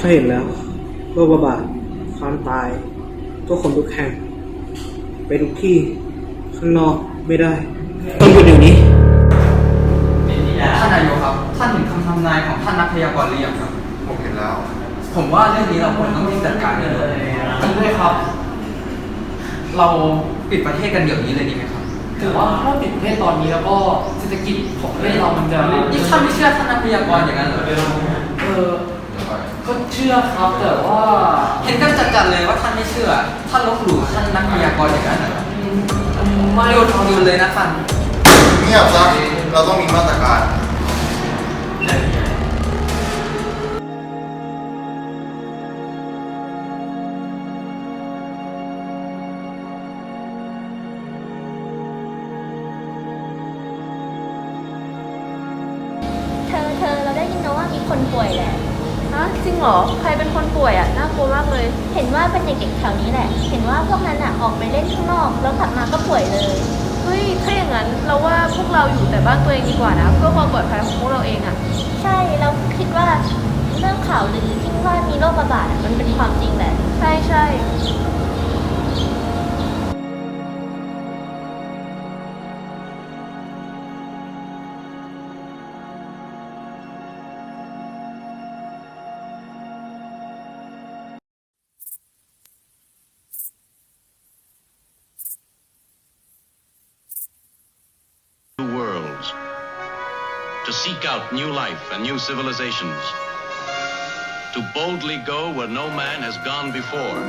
ข้าเห็นแล้วโรคระบาดความตายทุกคนทุกแห่ง ไปทุกที่ข้างนอกไม่ได้ ต้องหยุดเดี๋ยวนี้ท่านนายกครับ ท่านเห็นคำทำนายของท่านนักพยากรณ์หรือยังครับ ผมเห็นแล้ว ผมว่าเรื่องนี้เราควรต้องรีบจัดการเลยจริงด้วยครับ เราปิดประเทศกันเดี๋ยวนี้เลยดีไหมครับถือว่าถ้าปิดประเทศตอนนี้แล้วก็เศรษฐกิจของประเทศเรามันจะนี่ท่านไม่เชื่อท่านนักพยากรณ์อย่างนั้นเหรอเออ ก็เชื่อครับแต่ว่าเห็นกันจัดๆเลยว่าท่านไม่เชื่อ ท่านลบหลู่ท่านนักพยากรณ์อย่างนั้นเหรอไม่หยุดหยุดเลยนะท่านเงียบซะเราต้องมีมาตรการ เธอเธอเราได้ยินมาว่ามีคนป่วยแหละฮะจริงเหรอ ใครเป็นคนป่วยอะ น่ากลัวมากเลย เห็นว่าเป็นเด็กๆแถวนี้แหละ เห็นว่าพวกนั้นอะออกไปเล่นข้างนอก แล้วกลับมาก็ป่วยเลย เฮ้ย ถ้าอย่างนั้นเราว่าพวกเราอยู่แต่บ้านตัวเองดีกว่านะ เพื่อความปลอดภัยของพวกเราเองอะ ใช่เราคิดว่าเรื่องข่าวลือที่ว่ามีโรคระบาดอะมันเป็นความจริงแหละ ใช่ใช่ to seek out new life and new civilizations, to boldly go where no man has gone before.